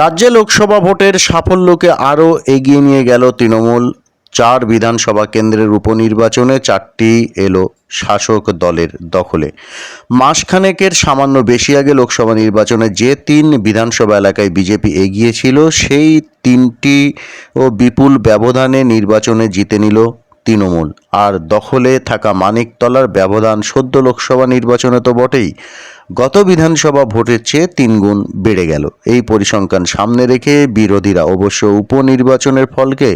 রাজ্যে লোকসভা ভোটের সাফল্যকে আরও এগিয়ে নিয়ে গেল তৃণমূল। চার বিধানসভা কেন্দ্রের উপনির্বাচনে চারটি এলো শাসক দলের দখলে। মাসখানেকের সামান্য বেশি আগে লোকসভা নির্বাচনে যে তিন বিধানসভা এলাকায় বিজেপি এগিয়েছিল, সেই তিনটি ও বিপুল ব্যবধানে নির্বাচনে জিতে নিল তৃণমূল। আর দখলে থাকা মানিকতলার ব্যবধান সদ্য লোকসভা নির্বাচনে তো বটেই। গত বিধানসভা ভোটের চেয়ে তিনগুণ বেড়ে গেল। এই পরিসংখ্যান সামনে রেখে বিরোধীরা অবশ্য উপনির্বাচনের ফলকে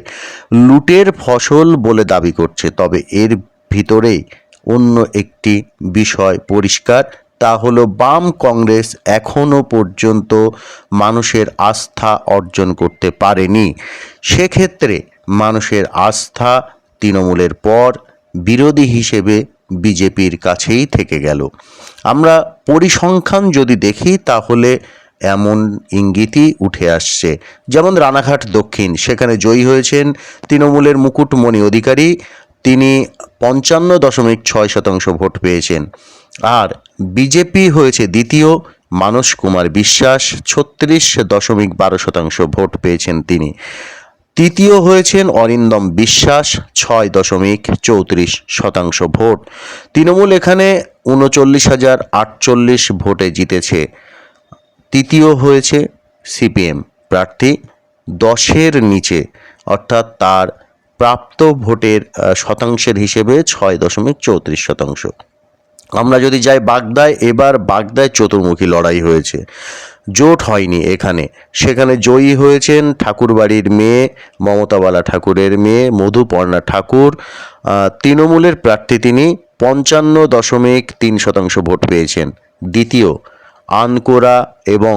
লুটের ফসল বলে দাবি করছে। তবে এর ভিতরেই অন্য একটি বিষয় পরিষ্কার, তা হলো বাম কংগ্রেস এখনও পর্যন্ত মানুষের আস্থা অর্জন করতে পারেনি। সেক্ষেত্রে মানুষের আস্থা তৃণমূলের পর বিরোধী হিসেবে বিজেপির কাছেই থেকে গেল। আমরা পরিসংখ্যান যদি দেখি, তাহলে এমন ইঙ্গিতই উঠে আসছে। যেমন রানাঘাট দক্ষিণ, সেখানে জয়ী হয়েছেন তৃণমূলের মুকুটমণি অধিকারী। তিনি পঞ্চান্ন দশমিক ছয় শতাংশ ভোট পেয়েছেন। আর বিজেপি হয়েছে দ্বিতীয়, মানস কুমার বিশ্বাস, ছত্রিশ দশমিক বারো শতাংশ ভোট পেয়েছেন তিনি। তৃতীয় হয়েছেন অরিন্দম বিশ্বাস, ছয় দশমিক চৌত্রিশ শতাংশ ভোট। তৃণমূল এখানে উনচল্লিশ হাজার আটচল্লিশ ভোটে জিতেছে। তৃতীয় হয়েছে সিপিএম প্রার্থী দশের নিচে, অর্থাৎ তার প্রাপ্ত ভোটের শতাংশের হিসেবে ছয় দশমিক চৌত্রিশ শতাংশ। আমরা যদি যাই বাগদায়, এবার বাগদায় চতুর্মুখী লড়াই হয়েছে। জোট হয়নি এখানে। সেখানে জয়ী হয়েছেন ঠাকুরবাড়ির মেয়ে, মমতাবালা ঠাকুরের মেয়ে, মধুপর্ণা ঠাকুর। তৃণমূলের প্রার্থী তিনি পঞ্চান্ন দশমিক তিন শতাংশ ভোট পেয়েছেন। দ্বিতীয়, আনকোরা এবং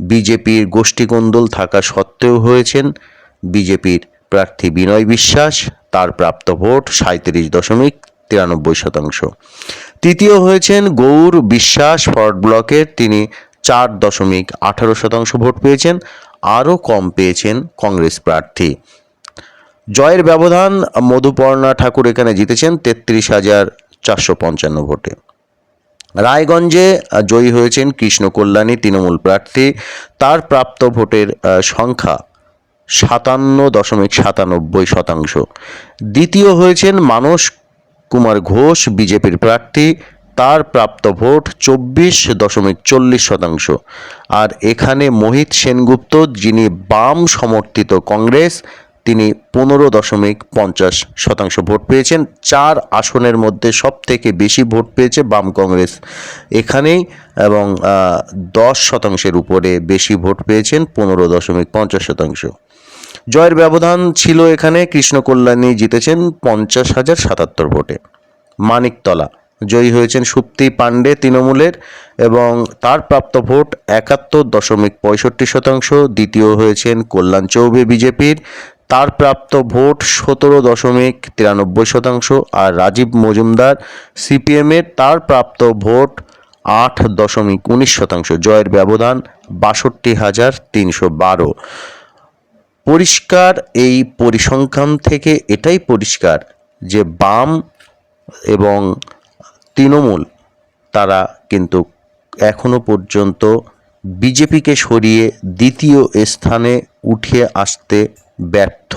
বিজেপির গোষ্ঠীকন্দল থাকা সত্ত্বেও হয়েছেন বিজেপির প্রার্থী বিনয় বিশ্বাস। তার প্রাপ্ত ভোট সাঁত্রিশ দশমিক তিরানব্বই শতাংশ। তৃতীয় হয়েছেন গৌর বিশ্বাস ফরওয়ার্ড ব্লকের। তিনি চার দশমিক আঠারো শতাংশ ভোট পেয়েছেন, আরও কম পেয়েছেন কংগ্রেস প্রার্থী। জয়ের ব্যবধান মধুপর্ণা ঠাকুর এখানে জিতেছেন তেত্রিশ হাজার চারশো পঞ্চান্ন ভোটে। রায়গঞ্জে জয়ী হয়েছেন কৃষ্ণ কল্যাণী, তৃণমূল প্রার্থী। তার প্রাপ্ত ভোটের সংখ্যা সাতান্ন দশমিক সাতানব্বই শতাংশ। দ্বিতীয় হয়েছেন মানস কুমার ঘোষ, বিজেপির প্রার্থী। তার প্রাপ্ত ভোট চব্বিশ দশমিক চল্লিশ শতাংশ। আর এখানে মোহিত সেনগুপ্ত, যিনি বাম সমর্থিত কংগ্রেস, তিনি পনেরো দশমিক পঞ্চাশ শতাংশ ভোট পেয়েছেন। চার আসনের মধ্যে সব থেকে বেশি ভোট পেয়েছে বাম কংগ্রেস। এখানেই এবং দশ শতাংশের উপরে বেশি ভোট পেয়েছেন, পনেরো দশমিক পঞ্চাশ শতাংশ। জয়ের ব্যবধান ছিল এখানে, কৃষ্ণ কল্যাণী জিতেছেন পঞ্চাশ হাজার সাতাত্তর ভোটে। মানিকতলা জয়ী হয়েছেন সুপ্তি পাণ্ডে তৃণমূলের এবং তার প্রাপ্ত ভোট একাত্তর দশমিক পঁয়ষট্টি শতাংশ, দ্বিতীয় হয়েছেন কল্যাণ চৌবে বিজেপির। তার প্রাপ্ত ভোট সতেরো দশমিক তিরানব্বই শতাংশ আর রাজীব মজুমদার সিপিএমের তার প্রাপ্ত ভোট আট দশমিক উনিশ শতাংশ, জয়ের ব্যবধান বাষট্টি হাজার তিনশো বারো। পরিষ্কার এই পরিসংখ্যান থেকে এটাই পরিষ্কার যে বাম এবং তৃণমূল তারা কিন্তু এখনও পর্যন্ত বিজেপিকে সরিয়ে দ্বিতীয় স্থানে উঠে আসতে ব্যর্থ।